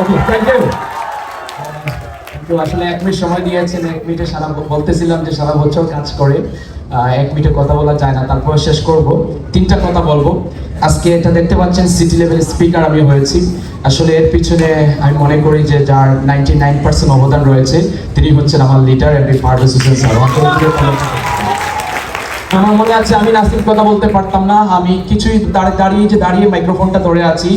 Okay thank you তো আসলে এক মিনিট সময় দিয়েছেন, এক মিনিটে সারা বলতেছিলাম যে সারা বছর কাজ করে এক মিনিটে কথা বলা যায় না, তারপর শেষ করব। তিনটা কথা বলব। আজকে এটা দেখতে পাচ্ছেন সিটি লেভেল স্পিকার আমি হয়েছি। আসলে এর পিছনে আমি মনে করি যে যার নাইনটি নাইন পার্সেন্ট অবদান রয়েছে, তিনি হচ্ছেন আমার leader MP Parvez Hossain sir আমার মনে আছে আমি নাসির কথা বলতে পারতাম না, আমি কিছুই দাঁড়িয়ে যে দাঁড়িয়ে মাইক্রোফোনটা ধরে আছি,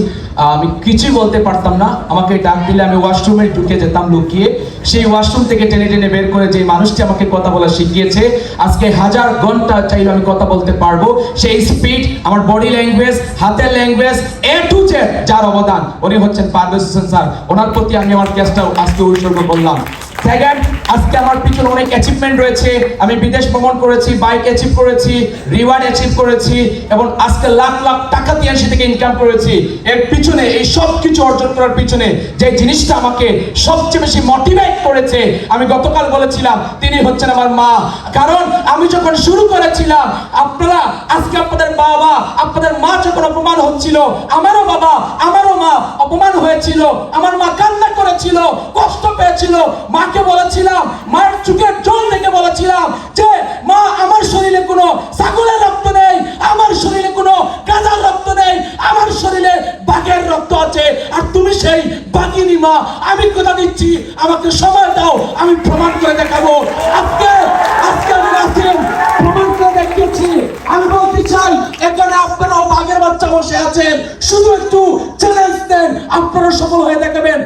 আমি কিছুই বলতে পারতাম না। আমাকে ডাক দিলে আমি ওয়াশরুমে ঢুকে যেতাম লুকিয়ে। সেই ওয়াশরুম থেকে টেনে টেনে বের করে যে মানুষটি আমাকে কথা বলা শিখিয়েছে, আজকে হাজার ঘণ্টা চাইলে আমি কথা বলতে পারব। সেই স্পিড আমার বডি ল্যাঙ্গুয়েজ হাতের ল্যাঙ্গুয়েজ এ টু জেড যার অবদান। উনি হচ্ছেন পারভেজ হোসেন স্যার ওনার প্রতি আমি আমার ক্যাশটা আজকে উৎসর্গ করলাম। সেকেন্ড আজকে আমার পিছনে অনেক অ্যাচিভমেন্ট রয়েছে। আমি বিদেশ ভ্রমণ করেছি বাইক অ্যাচিভ করেছি রিওয়ার্ড অ্যাচিভ করেছি, এবং আজকে লাখ লাখ টাকা দিয়ে থেকে ইনকাম করেছি। এর পিছনে, এই সব কিছু অর্জন করার পিছনে যে জিনিসটা আমাকে সবচেয়ে বেশি মোটিভেট করেছে, আমি গতকাল বলেছিলাম, তিনি হচ্ছেন আমার মা। কারণ আমি যখন শুরু করেছিলাম, আপনারা, আজকে আপনাদের বাবা, আপনাদের মা যখন অপমান হচ্ছিল, আমারও বাবা, আমারও মা অপমান হয়েছিল, আমার মা কান্না করেছিল কষ্ট পেয়েছিল। মাকে বলেছিলাম, মায়ের চোখের জল দেখে বলেছিলাম যে, মা, আমার শরীরে কোনো ছাগলের রক্ত নেই, আমার শরীরে কোনো গাজার রক্ত নেই, আমার শরীরে বাঘের রক্ত আছে, আর তুমি সেই বাঘিনী মা, আমি কথা দিচ্ছি, আমাকে সময় দাও, আমি প্রমাণ করে দেখাবো। আজকে আজকে আমি নাসিম প্রমাণ করে দেখিয়েছি। আমি বলতে চাই, এখানে আপনারাও বাঘের বাচ্চা বসে আছেন, শুধু একটু চ্যালেঞ্জ দেন, আপনারা সফল হয়ে দেখাবেন।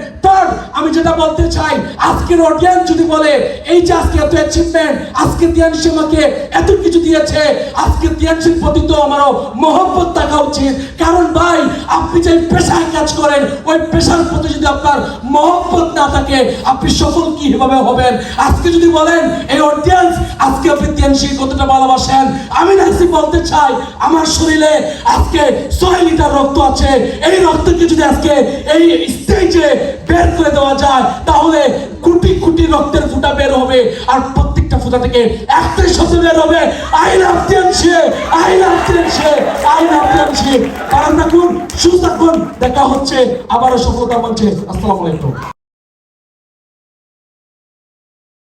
আমি যেটা বলতে চাই, আজকের অডিয়েন্স যদি বলে, এই যে আজকে এত অ্যাচিভমেন্ট আজকে দিয়ানসি আমাকে এত কিছু দিয়েছে, আজকে দিয়ানসির প্রতি তো আমারও মহব্বত থাকা উচিত। কারণ ভাই, আপনি যে পেশায় কাজ করেন, ওই পেশার প্রতি যদি আপনার মহব্বত না থাকে, আপনি সফল কীভাবে হবেন? আজকে যদি বলেন, এই অডিয়েন্স আজকে আপনি দিয়ানসি কতটা ভালোবাসেন? আমি নাসি বলতে চাই, আমার শরীরে আজকে ছয় লিটার রক্ত আছে। এই রক্তকে যদি আজকে এই স্টেজে বের করে দেওয়া যায়, তাহলে কোটি কোটি রক্তের ফুটা বের হবে আর প্রত্যেকটা ফুটা থেকে একটাই শব্দ বের হবে, আই লাভ দিয়ানসি আই লাভ দিয়ানসি আই লাভ দিয়ানসি কারণ দেখুন সুস্থ দেখা হচ্ছে, আবারও সফলতা মঞ্চে আসসালামু আলাইকুম।